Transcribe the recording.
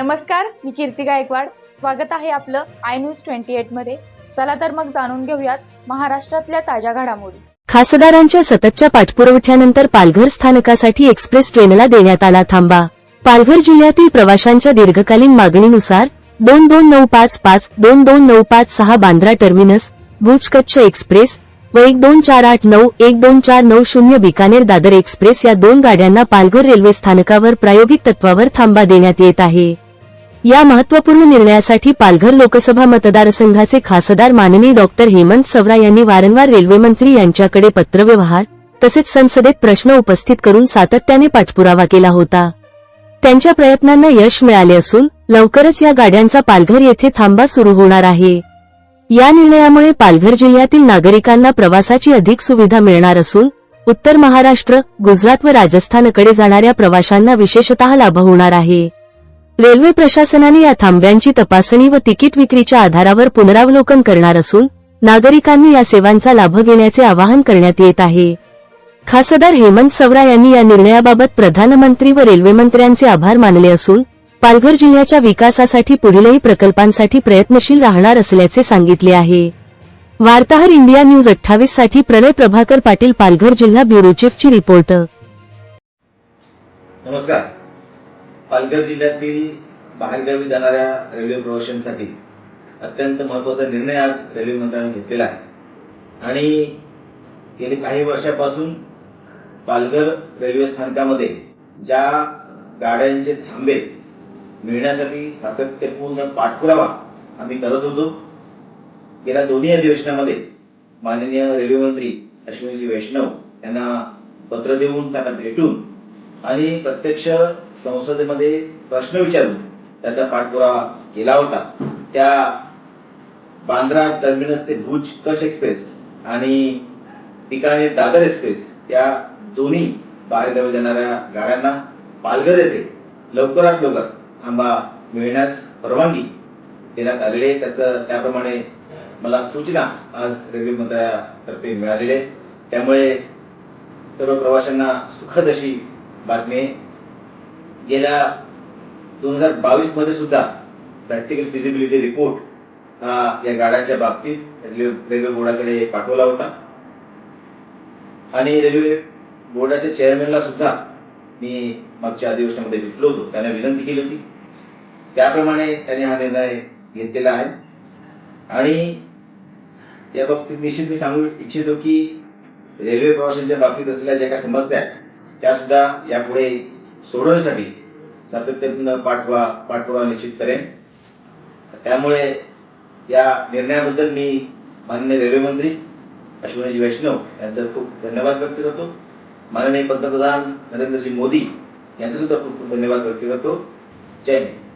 नमस्कार मी कीर्ती गायकवाड. स्वागत आहे आपलं आय न्यूज ट्वेंटी एटमध्ये. चला तर मग जाणून घेऊयात महाराष्ट्रातल्या ताज्या घडामोडी. खासदारांच्या सततच्या पाठपुरवठ्यानंतर पालघर स्थानकासाठी एक्सप्रेस ट्रेनला देण्यात आला थांबा. पालघर जिल्ह्यातील प्रवाशांच्या दीर्घकालीन मागणीनुसार दोन दोन नऊ पाच पाच दोन दोन नऊ पाच सहा बांद्रा टर्मिनस भुज कच्छ एक्सप्रेस व एक दोन चार आठ नऊ एक दोन चार नऊ शून्य बिकानेर दादर एक्सप्रेस या दोन गाड्यांना पालघर रेल्वे स्थानकावर प्रायोगिक तत्वावर थांबा देण्यात येत आहे. या महत्त्वपूर्ण निर्णयासाठी पालघर लोकसभा मतदारसंघाचे खासदार माननीय डॉक्टर हेमंत सवरा यांनी वारंवार रेल्वेमंत्री यांच्याकडे पत्रव्यवहार तसेच संसदेत प्रश्न उपस्थित करून सातत्याने पाठपुरावा केला होता. त्यांच्या प्रयत्नांना यश मिळाले असून लवकरच या गाड्यांचा पालघर येथे थांबा सुरू होणार आहे. या निर्णयामुळे पालघर जिल्ह्यातील नागरिकांना प्रवासाची अधिक सुविधा मिळणार असून उत्तर महाराष्ट्र गुजरात व राजस्थानकडे जाणाऱ्या प्रवाशांना विशेषतः लाभ होणार आहे. रेल्वे प्रशासनाने या थांब्यांची तपासणी व तिकीट विक्रीच्या आधारावर पुनरावलोकन करणार असून नागरिकांनी या सेवांचा लाभ घेण्याचे आवाहन करण्यात येत आहे. खासदार हेमंत सवरा यांनी या निर्णयाबाबत प्रधानमंत्री व रेल्वेमंत्र्यांचे आभार मानले असून पालघर जिल्ह्याच्या विकासासाठी पुढीलही प्रकल्पांसाठी प्रयत्नशील राहणार असल्याचे सांगितले आहे. वार्ताहर इंडिया न्यूज अठ्ठावीससाठी प्रणय प्रभाकर पाटील पालघर जिल्हा ब्युरो चीफची रिपोर्ट. नमस्कार. पालघर जिल्ह्यातील बाहेरगावी जाणाऱ्या रेल्वे प्रवाशांसाठी अत्यंत महत्त्वाचा निर्णय आज रेल्वे मंत्र्यांनी घेतलेला आहे. आणि गेली काही वर्षापासून पालघर रेल्वे स्थानकामध्ये ज्या गाड्यांचे थांबे मिळण्यासाठी सातत्यपूर्ण पाठपुरावा आम्ही करत होतो गेल्या दोन्ही अधिवेशनामध्ये माननीय रेल्वे मंत्री अश्विनीजी वैष्णव यांना पत्र देऊन त्यांना भेटून आणि प्रत्यक्ष संसदेमध्ये प्रश्न विचारून त्याचा पाठपुरावा केला होता. त्या बांद्रा टर्मिनस ते भुज कश एक्सप्रेस आणि बिकानेर दादर एक्सप्रेस या दोन्ही बाहेरगावी जाणाऱ्या गाड्यांना पालघर येथे लवकरात लवकर थांबा मिळण्यास परवानगी देण्यात आलेली आहे. त्याचं त्याप्रमाणे मला सूचना आज रेल्वे मंत्र्यातर्फे मिळालेली आहे. त्यामुळे सर्व प्रवाशांना सुखद अशी बातमी गेल्या दोन हजार बावीसमध्ये सुद्धा प्रॅक्टिकल फिजिबिलिटी रिपोर्ट हा या गाड्यांच्या बाबतीत रेल्वे रेल्वे बोर्डाकडे पाठवला होता. आणि रेल्वे बोर्डाच्या चेअरमॅनला सुद्धा मी मागच्या अधिवेशनामध्ये भेटलो होतो. त्यांना विनंती केली होती. त्याप्रमाणे त्यांनी हा निर्णय घेतलेला आहे. आणि या बाबतीत निश्चित मी सांगू इच्छितो की रेल्वे प्रवाशांच्या बाबतीत असलेल्या ज्या काही समस्या आहेत त्या सुद्धा यापुढे सोडवण्यासाठी सातत्यानं पाठवा पाठपुरावा निश्चित करेन. त्यामुळे या निर्णयाबद्दल मी माननीय रेल्वे मंत्री अश्विनीजी वैष्णव यांचा खूप धन्यवाद व्यक्त करतो. माननीय पंतप्रधान नरेंद्रजी मोदी यांचा सुद्धा खूप खूप धन्यवाद व्यक्त करतो. जय हिंद.